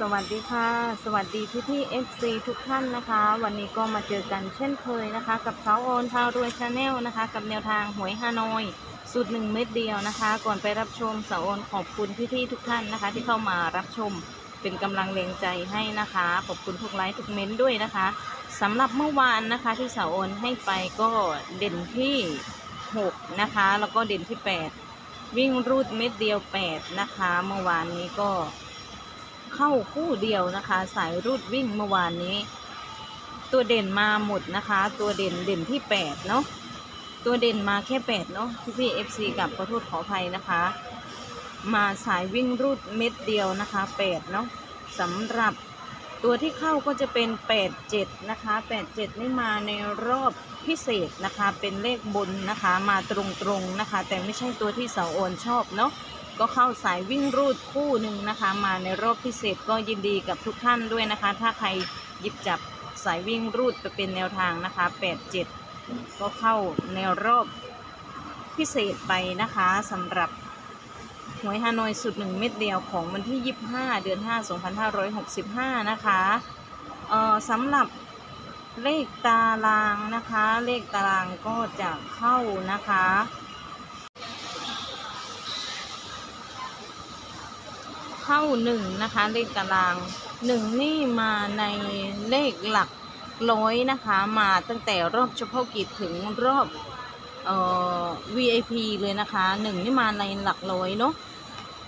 สวัสดีค่ะ สวัสดีพี่พี่เอฟซีทุกท่านนะคะ วันนี้ก็มาเจอกันเช่นเคยนะคะ กับเสาโอนพารวยชาแนลนะคะ กับแนวทางหวยฮานอยสูตรหนึ่งเม็ดเดียวนะคะ ก่อนไปรับชมสาวโอนขอบคุณพี่พี่ทุกท่านนะคะ ที่เข้ามารับชมเป็นกำลังแรงใจให้นะคะ ขอบคุณทุกไลค์ทุกเม้นต์ด้วยนะคะสำหรับเมื่อวานนะคะที่สาวโอนให้ไปก็เด่นที่หกนะคะ แล้วก็เด่นที่แปดวิ่งรูดเม็ดเดียวแปดนะคะ เมื่อวานนี้ก็ เข้าคู่เดียวนะคะ สายรูดวิ่งเมื่อวานนี้ ตัวเด่นมาหมดนะคะ ตัวเด่นเด่นที่แปดเนาะตัวเด่นมาแค่แปดเนาะพี่พี่เอฟซีกับขอโทษขออภัยนะคะ มาสายวิ่งรูดเม็ดเดียวนะคะแปดเนาะสำหรับ ตัวที่เข้าก็จะเป็นแปดเจ็ดนะคะแปดเจ็ดนี่มาในรอบพิเศษนะคะ เป็นเลขบนนะคะ มาตรงๆนะคะ แต่ไม่ใช่ตัวที่เสาโอนชอบเนาะ ก็เข้าสายวิ่งรูดคู่หนึ่งนะคะ มาในรอบพิเศษก็ยินดีกับทุกท่านด้วยนะคะ ถ้าใครหยิบจับสายวิ่งรูดไปเป็นแนวทางนะคะ 87 ก็เข้าในรอบพิเศษไปนะคะสำหรับ หวยฮานอยสุดหนึ่งเม็ดเดียวของวันที่ 25 เดือน 5 2565 นะคะเอ่อสำหรับเลขตารางนะคะ เลขตารางก็จะเข้านะคะ เข้าหนึ่งนะคะ เลขตารางหนึ่งนี่มาในเลขหลักร้อยนะคะ มาตั้งแต่รอบเฉพาะกิจถึงรอบ เอ่อ VIP เลยนะคะหนึ่งนี่มาในหลักร้อยเนาะ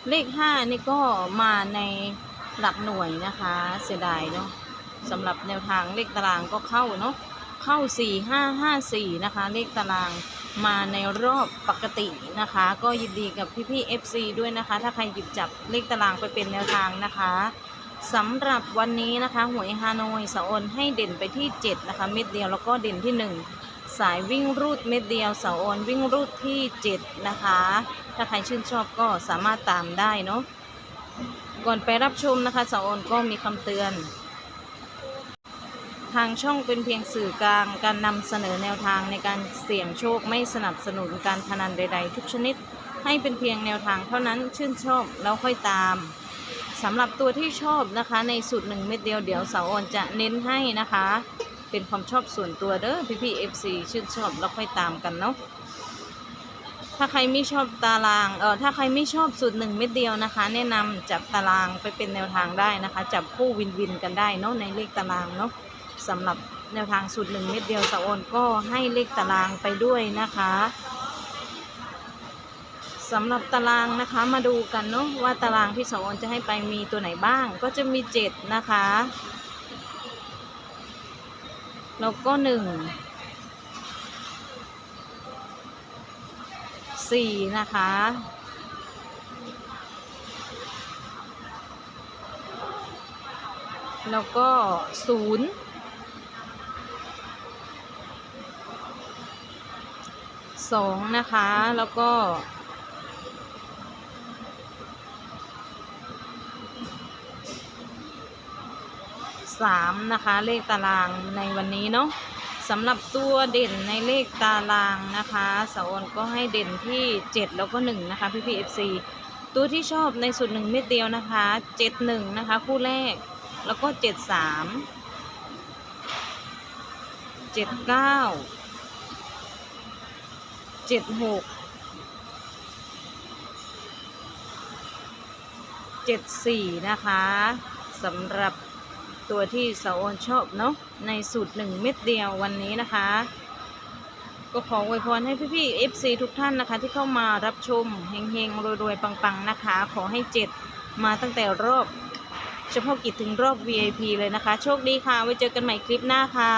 เลขห้านี่ก็มาในหลักหน่วยนะคะ เสียดายเนาะสำหรับแนวทางเลขตารางก็เข้าเนาะเข้าสี่ห้าห้าสี่นะคะ เลขตารางมาในรอบปกตินะคะ ก็ยินดีกับพี่ๆ FC ด้วยนะคะ ถ้าใครหยิบจับเลขตารางไปเป็นแนวทางนะคะสำหรับวันนี้นะคะ หวยฮานอยสะออนให้เด่นไปที่ 7 นะคะ เม็ดเดียวแล้วก็เด่นที่ 1 สายวิ่งรูดเม็ดเดียวเสะออนวิ่งรูดที่ 7 นะคะ ถ้าใครชื่นชอบก็สามารถตามได้เนาะก่อนไปรับชมนะคะเสะออนก็มีคำเตือน ทางช่องเป็นเพียงสื่อกลางการนำเสนอแนวทางในการเสี่ยงโชคไม่สนับสนุนการพนันใด ๆ ทุกชนิดให้เป็นเพียงแนวทางเท่านั้นชื่นชอบแล้วค่อยตามสำหรับตัวที่ชอบนะคะในสูตรหนึ่งเม็ดเดียวเดี๋ยวเสาออนจะเน้นให้นะคะ เป็นความชอบส่วนตัวเด้อพี่พี่เอฟซีชื่นชอบแล้วค่อยตามกันเนาะถ้าใครไม่ชอบตารางเออถ้าใครไม่ชอบสูตรหนึ่งเม็ดเดียวนะคะ แนะนำจับตารางไปเป็นแนวทางได้นะคะ จับคู่วินวินกันได้เนาะในเลขตารางเนาะสำหรับแนวทางสูตรหนึ่งเม็ดเดียวสะโอนก็ให้เลขตารางไปด้วยนะคะสำหรับตารางนะคะมาดูกันเนาะว่าตารางที่สะโอนจะให้ไปมีตัวไหนบ้าง ก็จะมีเจ็ดนะคะ แล้วก็หนึ่งสี่นะคะ แล้วก็ศูนย์สองนะคะ แล้วก็ สามนะคะ เลขตารางในวันนี้เนาะสำหรับตัวเด่นในเลขตารางนะคะสาวอนก็ให้เด่นที่เจ็ดแล้วก็หนึ่งนะคะพี่พีเอฟซีตัวที่ชอบในสุดหนึ่งเม็ดเดียวนะคะเจ็ดหนึ่งนะคะ คู่แรกแล้วก็เจ็ดสามเจ็ดเก้าเจ็ดหกเจ็ดสี่นะคะสำหรับ ตัวที่สาวอนชอบเนาะในสูตรหนึ่งเม็ดเดียววันนี้นะคะ ก็ขออวยพรให้พี่ๆ FC ทุกท่านนะคะ ที่เข้ามารับชมเฮงๆรวยๆ ปังๆนะคะ ขอให้เจ็ดมาตั้งแต่รอบเฉพาะกิจถึงรอบ VIP เลยนะคะ โชคดีค่ะ ไว้เจอกันใหม่คลิปหน้าค่ะ